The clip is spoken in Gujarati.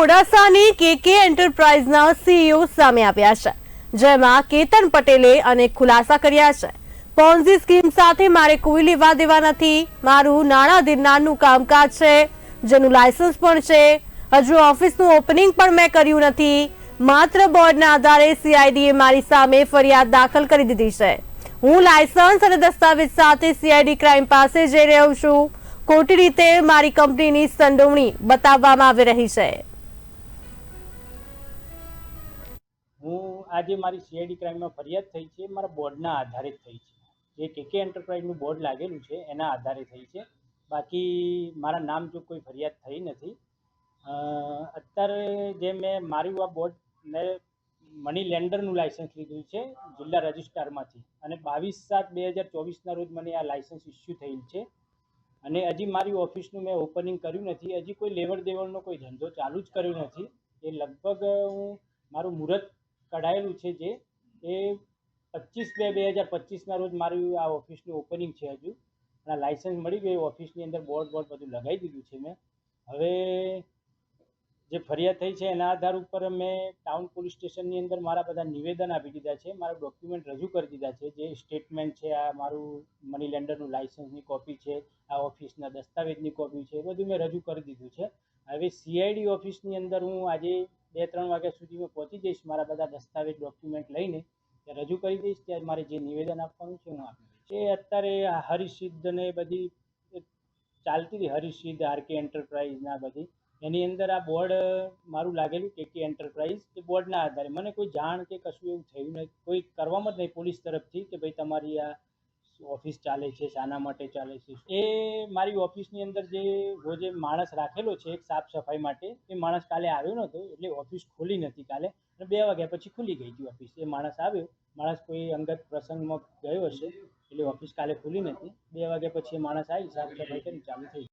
મોડાસાની કેકે એન્ટરપ્રાઇઝના સીઈઓ સામે આવ્યા છે, જેમાં કેતન પટેલે અનેક ખુલાસા કર્યા છે. પોન્ઝી સ્કીમ સાથે મારે કોઈ લેવા દેવા નથી, મારું નાણાં દિરનારનું કામકાજ છે, જેનું લાયસન્સ પણ છે. હજુ ઓફિસનું ઓપનિંગ પણ મેં કર્યું નથી, માત્ર બોર્ડના આધારે સીઆઈડીએ મારી સામે ફરિયાદ દાખલ કરી દીધી છે. હું લાયસન્સ અને દસ્તાવેજ સાથે સીઆઈડી ક્રાઇમ પાસે જઈ રહ્યો છું. ખોટી રીતે મારી કંપનીની સંડોવણી બતાવવામાં આવી રહી છે. આજે મારી સીઆઈડી ક્રાઇમમાં ફરિયાદ થઈ છે, મારા બોર્ડના આધારે થઈ છે. જે કેકે એન્ટરપ્રાઇઝનું બોર્ડ લાગેલું છે, એના આધારે થઈ છે. બાકી મારા નામ જો કોઈ ફરિયાદ થઈ નથી અત્યારે જે મેં મારું આ બોર્ડ મેં મની લેન્ડરનું લાઇસન્સ લીધું છે, જિલ્લા રજિસ્ટ્રારમાંથી અને બાવીસ સાત બે હજાર ચોવીસના રોજ મને આ લાઇસન્સ ઇસ્યુ થયેલ છે. અને હજી મારી ઓફિસનું મેં ઓપનિંગ કર્યું નથી, હજી કોઈ લેવડ દેવડનો કોઈ ધંધો ચાલુ જ કર્યો નથી. એ લગભગ હું મારું મુહૂર્ત કઢાયેલું છે જે. એ પચીસ બે બે હજાર પચીસના રોજ મારું આ ઓફિસનું ઓપનિંગ છે હજુ. અને લાઇસન્સ મળી ગયું ઓફિસની અંદર બોર્ડ બોર્ડ બધું લગાવી દીધું છે મેં. હવે જે ફરિયાદ થઈ છે એના આધાર ઉપર મેં ટાઉન પોલીસ સ્ટેશનની અંદર મારા બધા નિવેદન આપી દીધા છે. મારા ડોક્યુમેન્ટ રજૂ કરી દીધા છે. જે સ્ટેટમેન્ટ છે, આ મારું મની લેન્ડરનું લાઇસન્સની કોપી છે, આ ઓફિસના દસ્તાવેજની કોપી છે, એ બધું મેં રજૂ કરી દીધું છે. હવે સીઆઈડી ઓફિસની અંદર હું આજે બે ત્રણ વાગ્યા સુધી હું પહોંચી જઈશ, મારા બધા દસ્તાવેજ ડોક્યુમેન્ટ લઈને ત્યાં રજૂ કરી દઈશ ત્યારે મારે જે નિવેદન આપવાનું છે હું આપી એ અત્યારે હરિસિદ્ધ ને બધી ચાલતી હતી, હરિસિદ્ધ આરકે એન્ટરપ્રાઇઝના બધી. એની અંદર આ બોર્ડ મારું લાગેલું કે કે એન્ટરપ્રાઇઝ એ બોર્ડના આધારે. મને કોઈ જાણ કે કશું એવું થયું નથી કોઈ કરવામાં જ નહીં પોલીસ તરફથી કે ભાઈ તમારી આ ઓફિસ ચાલે છે, શાના માટે ચાલે છે. એ મારી ઓફિસની અંદર જે રોજે માણસ રાખેલો છે, એક સાફ સફાઈ માટે, એ માણસ કાલે આવ્યો નહોતો, એટલે ઓફિસ ખોલી નથી કાલે. અને બે વાગ્યા પછી ખુલી ગઈ હતી ઓફિસ. એ માણસ આવ્યો. માણસ કોઈ અંગત પ્રસંગમાં ગયો હશે, એટલે ઓફિસ કાલે ખુલી નથી. બે વાગ્યા પછી એ માણસ આવી, સાફ સફાઈ કરી ચાલુ થઈ